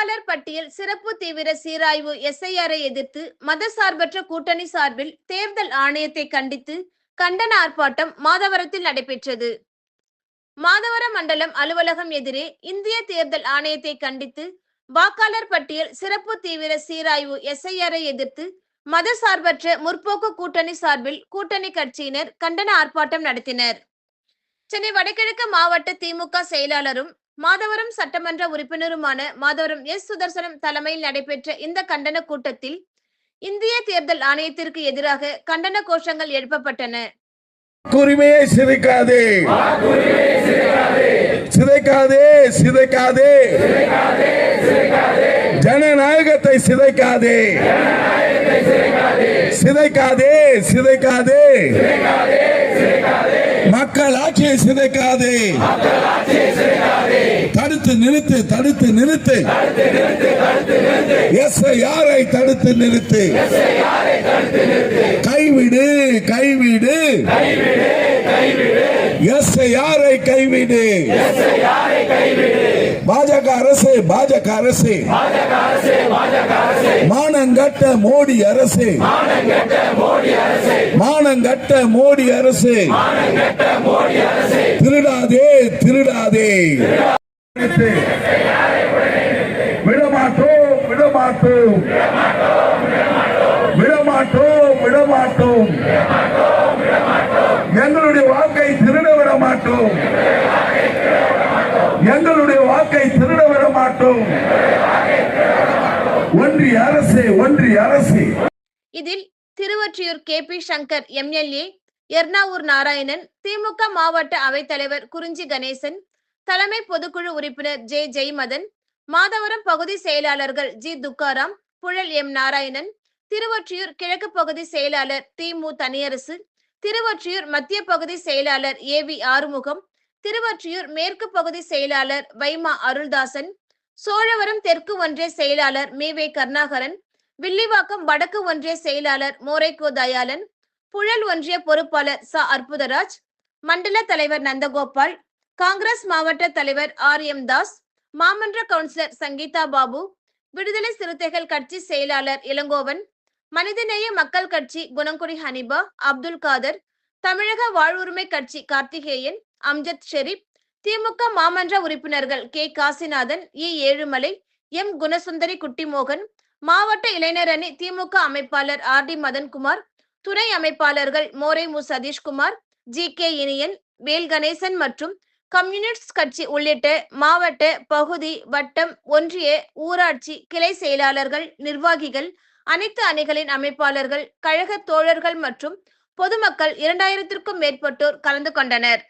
பட்டியல் சிறப்பு தீவிர சீராய்வு எஸ்ஐஆரை எதிர்த்து மதசார்பற்ற கூட்டணி சார்பில் தேர்தல் ஆணையத்தை கண்டித்து கண்டன ஆர்ப்பாட்டம் மாதவரத்தில் நடைபெற்றது. மாதவரம் மண்டலம் அலுவலகம் எதிரே இந்திய தேர்தல் ஆணையத்தை கண்டித்து வாக்காளர் பட்டியல் சிறப்பு தீவிர சீராய்வு எஸ்ஐஆரை எதிர்த்து மதசார்பற்ற முற்போக்கு கூட்டணி சார்பில் கூட்டணி கட்சியினர் கண்டன ஆர்ப்பாட்டம் நடத்தினர். சென்னை வடகிழக்கு மாவட்ட திமுக செயலாளரும் மாதவரம் சட்டமன்ற உறுப்பினருமான மாதவரம் எஸ். சுதர்சனம் தலைமையில் நடைபெற்ற இந்த கண்டன கூட்டத்தில் இந்திய தேர்தல் ஆணையத்திற்கு எதிராக கண்டன கோஷங்கள் எழுப்பப்பட்டன. உரிமையை சிதைக்காதே. சிதைக்காதே சிதைக்காதே. ஜனநாயகத்தை சிதைக்காதே. சிதைக்காதே சிதைக்காதே. மக்கள் ஆட்சியை சிதைக்காதே. தடுத்து நிறுத்து தடுத்து நிறுத்து. எஸ் யாரை தடுத்து நிறுத்து. கைவிடு கைவிடு. எஸ் யாரை கைவிடு. பாஜக அரசு பாஜக அரசு. மானங்கட்ட மோடி அரசு. மானங்கட்ட மோடி அரசு. திருடாதே திருடாதே. விடமாட்டோம் விடமாட்டோம். விடமாட்டோம் விடமாட்டோம். எங்களுடைய வாக்கை திருட விட மாட்டோம் எங்களுடைய வாக்கை திருட விட மாட்டோம் ஒன்றிய அரசு ஒன்றிய அரசு. இதில் Thiruvottiyur K. P. Shankar MLA Ernavur Narayanan DMK மாவட்ட அவைத்தலைவர் குறிஞ்சி கணேசன் தலைமை பொதுக்குழு உறுப்பினர் ஜே. ஜெய்மதன் மாதவரம் பகுதி செயலாளர்கள் ஜி. துக்காராம் புழல் எம். நாராயணன் திருவொற்றியூர் கிழக்கு பகுதி செயலாளர் தி. மு. தனியரசு திருவொற்றியூர் மத்திய பகுதி செயலாளர் ஏ. வி. ஆறுமுகம் திருவொற்றியூர் மேற்கு பகுதி செயலாளர் வைமா அருள்தாசன் சோழவரம் தெற்கு ஒன்றிய செயலாளர் மேவே கருணாகரன் வில்லிவாக்கம் வடக்கு ஒன்றிய செயலாளர் மோரைக்கோ தயாளன் புழல் ஒன்றிய பொறுப்பாளர் ச. அற்புதராஜ் மண்டல தலைவர் நந்தகோபால் காங்கிரஸ் மாவட்ட தலைவர் ஆர். எம். தாஸ் மாமன்ற கவுன்சிலர் சங்கீதா பாபு விடுதலை சிறுத்தைகள் கட்சி செயலாளர் இளங்கோவன் மனிதநேய மக்கள் கட்சி குணங்குடி ஹனிபா அப்துல் காதர் தமிழக வாழ்வுரிமை கட்சி கார்த்திகேயன் அம்ஜத் ஷெரீப் திமுக மாமன்ற உறுப்பினர்கள் K. Kasinathan E. Ezhumalai M. Gunasundari Kuttimohan மாவட்ட இளைஞர் அணி திமுக அமைப்பாளர் ஆர் டி மதன்குமார் துணை அமைப்பாளர்கள் மோரை மு. சதீஷ்குமார் ஜி. கே. இனியன் வேல் கணேசன் மற்றும் கம்யூனிஸ்ட் கட்சி உள்ளிட்ட மாவட்ட பகுதி வட்டம் ஒன்றிய ஊராட்சி கிளை செயலாளர்கள் நிர்வாகிகள் அனைத்து அணிகளின் அமைப்பாளர்கள் கழக தோழர்கள் மற்றும் பொதுமக்கள் இரண்டாயிரத்திற்கும் மேற்பட்டோர் கலந்து கொண்டனர்.